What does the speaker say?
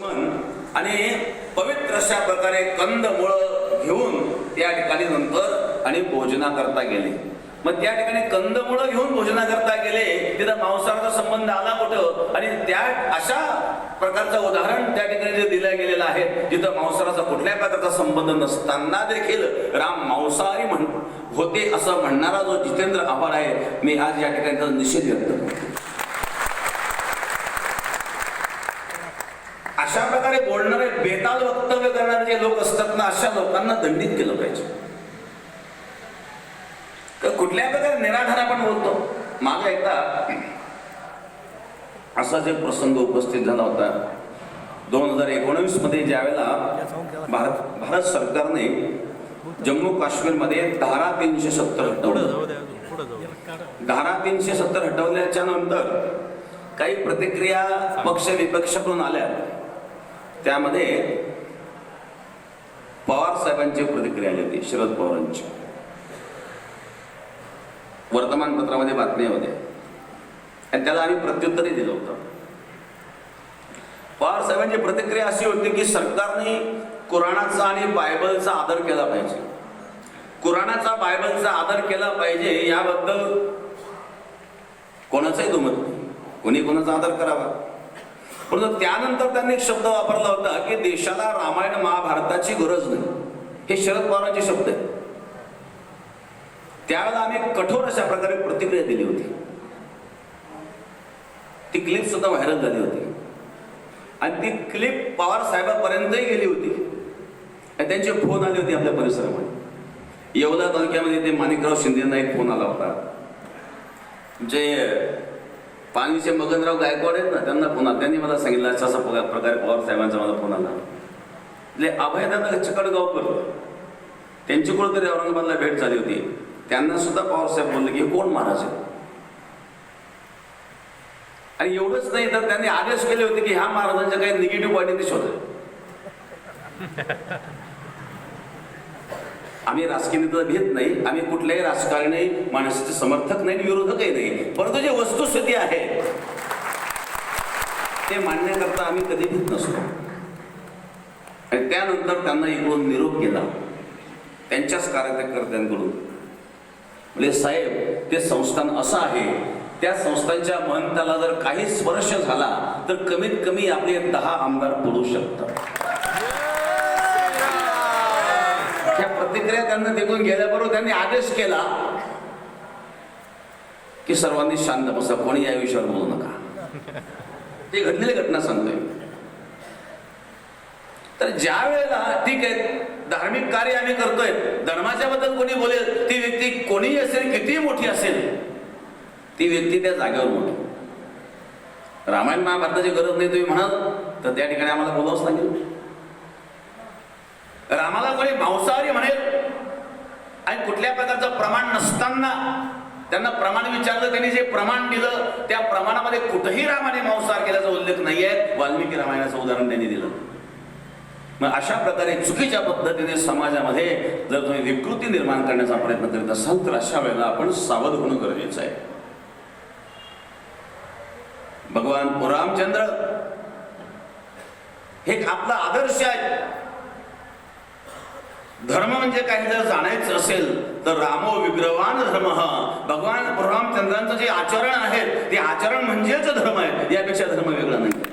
मन आणि पवित्र अशा प्रकारे कंदमुळ घेऊन त्या ठिकाणी नंतर आणि भोजना करता गेले. मग त्या ठिकाणी कंदमुळ घेऊन भोजना करता गेले तिथं मांसाहाराचा संबंध आला कुठं? आणि त्या अशा प्रकारचं उदाहरण त्या ठिकाणी जे दिलं गेलेलं आहे जिथं मांसाहाराचा कुठल्याही प्रकारचा संबंध नसताना देखील राम मांसाहारी म्हण होते असं म्हणणारा जो जितेंद्र आभार आहे मी आज या ठिकाणी निषेध व्यक्त करतो. अशा प्रकारे बोलणारे बेताल वक्तव्य करणारे जे लोक असतात ना अशा लोकांना दंडित केलं पाहिजे. तर कुठल्या प्रकारे निराधार आपण बोलतो? मागे एकदा असा जे प्रसंग उपस्थित झाला होता. दोन हजार एकोणवीसमध्ये ज्यावेळेला भारत भारत सरकारने जम्मू काश्मीरमध्ये धारा तीनशे सत्तर हटवलं. धारा तीनशे सत्तर हटवल्याच्या नंतर काही प्रतिक्रिया पक्ष विपक्षाकडून आल्या. त्यामध्ये पवार साहेबांची प्रतिक्रिया आली होती शरद पवारांची. वर्तमानपत्रामध्ये बातम्या होत्या आणि त्याला आम्ही प्रत्युत्तरही दिलं होतं. पवार साहेबांची प्रतिक्रिया अशी होती की सरकारने कुराणाचा आणि बायबलचा आदर केला पाहिजे. कुराणाचा बायबलचा आदर केला पाहिजे याबद्दल कोणाचाही दुमत नाही. कोणी कोणाचा आदर करावा? परंतु त्यानंतर त्यांनी एक शब्द वापरला होता की देशाला रामायण महाभारताची गरज नाही. हे शरद पवारांचे शब्द आहे त्यावेळेला आम्ही कठोर अशा प्रकारे प्रतिक्रिया दिली होती. ती क्लिप सुद्धा व्हायरल झाली होती. आणि ती क्लिप पवार साहेबांपर्यंतही गेली होती. आणि त्यांचे फोन आले होते आपल्या परिसरामध्ये. येवला तालुक्यामध्ये ते माणिकराव शिंदेना एक फोन आला होता. जे पाणीचे मगनराव गायकवाड आहेत ना त्यांना फोन आला. त्यांनी मला सांगितलं अशा असा प्रकार- प्रकारे पवार साहेबांचा मला फोन आला. म्हणजे अभयदादा चिकडगावकर त्यांची कुठेतरी औरंगाबादला भेट झाली होती. त्यांना सुद्धा पवार साहेब बोलले की कोण महाराज आहे आणि एवढंच नाही तर त्यांनी आदेश केले होते की ह्या महाराजांच्या काही निगेटिव्ह पॉईंट ते शोधा. आम्ही राजकीय नेता घेत नाही आम्ही कुठल्याही राजकारणी माणसाचे समर्थक नाही आणि विरोधकही नाही. परंतु जे वस्तुस्थिती आहे ते मांडण्याकरता आम्ही कधी घेत नसतो. आणि त्यानंतर त्यांना इकडून निरोप केला त्यांच्याच कार्यकर्त्यांकडून. म्हणजे साहेब ते संस्थान असं आहे त्या संस्थांच्या महंताला जर काही स्पर्श झाला तर कमीत कमी आपले दहा आमदार पडू शकतात त्या प्रतिक्रिया त्यांना देखून गेल्याबरोबर त्यांनी आदेश केला की सर्वांनी शांत बसा कोणी या विषयावर बोलू नका. ते घडलेली घटना सांगतोय. तर ज्या वेळेला ठीक आहे धार्मिक कार्य आम्ही करतोय धर्माच्या बद्दल कोणी बोलेल ती व्यक्ती कोणीही असेल कितीही मोठी असेल ती व्यक्ती त्या जागेवर मोठी. रामायण महाभारताची गरज नाही तुम्ही म्हणाल तर त्या ठिकाणी आम्हाला बोलावंच लागेल रामाला कोणी मांसाहारी म्हणेल आणि कुठल्या प्रकारचं प्रमाण नसताना त्यांना प्रमाण विचारलं त्यांनी जे प्रमाण दिलं त्या प्रमाणामध्ये कुठंही रामाने मांसाहार केल्याचा उल्लेख नाहीये वाल्मिकी रामायणाचं उदाहरण त्यांनी दिलं. मग अशा प्रकारे चुकीच्या पद्धतीने समाजामध्ये जर तुम्ही विकृती निर्माण करण्याचा प्रयत्न करीत असाल तर अशा वेळेला आपण सावध होणं गरजेचं आहे. भगवान रामचंद्र हे आपला आदर्श आहे. धर्म म्हणजे काही जर जाणायचं असेल तर रामो विग्रवान धर्म. भगवान रामचंद्रांचं जे आचरण आहे ते आचरण म्हणजेच धर्म आहे. यापेक्षा धर्म वेगळा नाही.